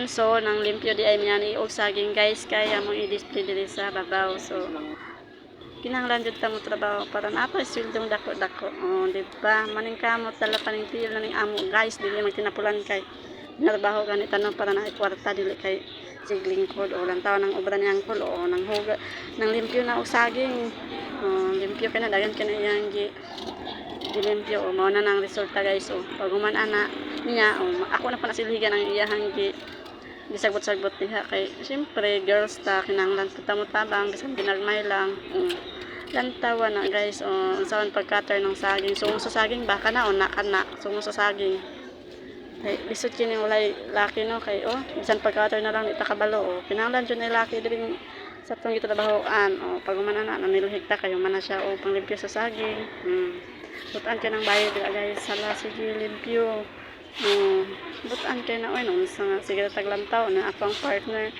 kuan so nang limpyo di ay miyan iog saging guys kaya mo i-display diri sa babaw. So kinahanglan jud ta mo trabaho para nato swildong dako-dako. Oh di ba? Maning kamot dala pa ning tiil na ning amo guys dili man tinapulan kay narbaho gani tanan para na kwarta dili kay sigling kod o lang taon ng obra ni angkol o nang huga nang limpyo na og saging. Oh, limpyo kay na dagan kay na iyang gi gilimpyo o mao na nang resulta guys o pag human ana niya o ako na pa nasiligan ang iyahang gi gisagbot-sagbot diha kay siyempre girls ta kinahanglan kita mo tabang bisan ginagmay lang. Um, lantawa na guys. O unsaon pagkater ng saging. Sungo sa saging baka na o naka na. Sungo sa saging. Kay lisod kini walay laki no? Kay oh bisan pagkater na lang ita kabalo. O kinahanglan jud na laki diri sa tong gitrabahoan o pag humana na nanilhig ta kayo man siya o panglimpyo sa saging. Hmm. butan ka ng dira guys? Sala sige limpyo. Oh, butan kay na oy nung sa sige taglantaw na akong partner.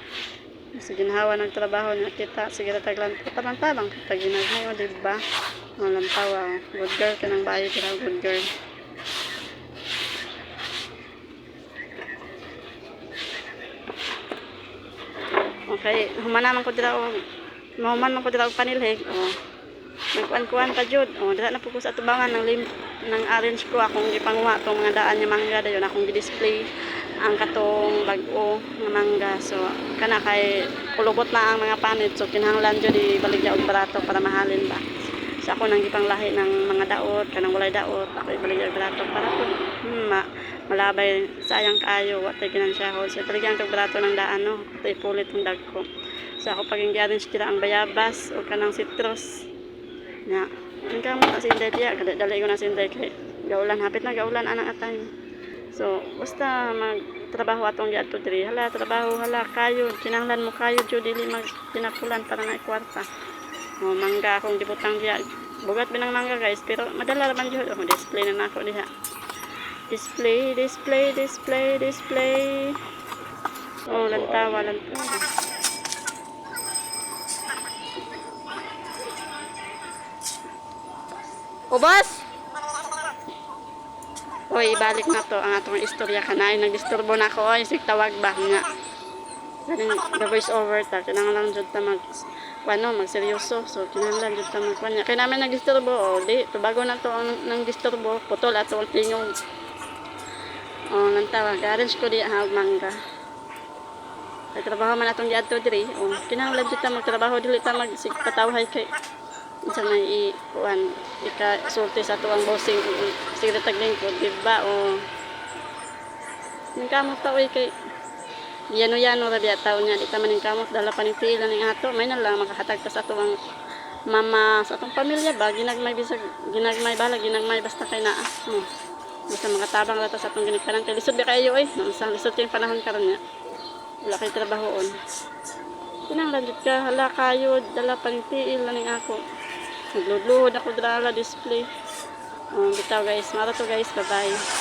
Sa ginhawa ng trabaho niya kita sige taglantaw tabang-tabang kita ginagmayo di ba malantaw ah. good girl ka ng bayo kira good girl. Okay humana man ko dira og mahuman man ko dira og panilhig oh nagkuan-kuan pa jud. Oh dira na po ko sa tubangan ng lim ng orange ko. Akong gipangwa tong mga daan nga mangga. Dayon akong gi-display ang katong bag-o nga mangga. So kana kay kulubot na ang mga panit. So kinahanglan jud ibaligya og barato para mahalin ba. So ako nang gipanglahi ng mga daot kanang walay daot ako ibaligya og barato para po hmm, ma malabay sayang kaayo wa tay ginansyaho. So ibaligyan kog barato ng daan no? Tay pulit ang dagko so ako paging gi-arrange dira ang bayabas o kanang citrus na ang kamo na sinday tiya kada ko na sinday kay gaulan hapit na gaulan anang atay so basta magtrabaho atong giadto diri hala trabaho hala kayo kinahanglan mo kayo jud dili mag tinapulan para na kwarta o mangga akong gibutang diya bugat binang mangga guys pero madala man jud oh display na nako diha display display display display. Oh lantawa lantawa Ubos! Oy, ibalik na to ang atong istorya kanay. Nagdisturbo na ako. Oy, tawag ba nga. Galing the voice over ta. Kinahanglan jud ta mag ano, magseryoso. So, kinahanglan jud ta magkanya. Kaya namin nagdisturbo. O, di. Tubago na to ang nang disturbo. Putol ato ang tingog. O, nang tawag. Garage ko di ang mangga. Kaya trabaho man atong diadto diri. O, kinahanglan jud ta magtrabaho dili ta mag sig kay sa may i-kuan ika sulti sa tuwang bossing sige tagling ko di ba o? Ning kamot ta oy kay yano yano ra biya taon niya di ta man ning kamot dala pa ning pila ning ato may na lang makahatag ta sa tuwang mama sa atong pamilya ba? Ginagmay bisag ginagmay bala ginagmay basta kay naa hmm. basta makatabang ra ta sa atong ginikanan kay lisod ba kayo oy sa lisod kay panahon karon niya wala kay trabahoon. Kinahanglan jud ka hala kayo dala pa ning tiil na ako Nagluluhod ako dala display. Um, bitaw guys. Mara to guys. Bye-bye.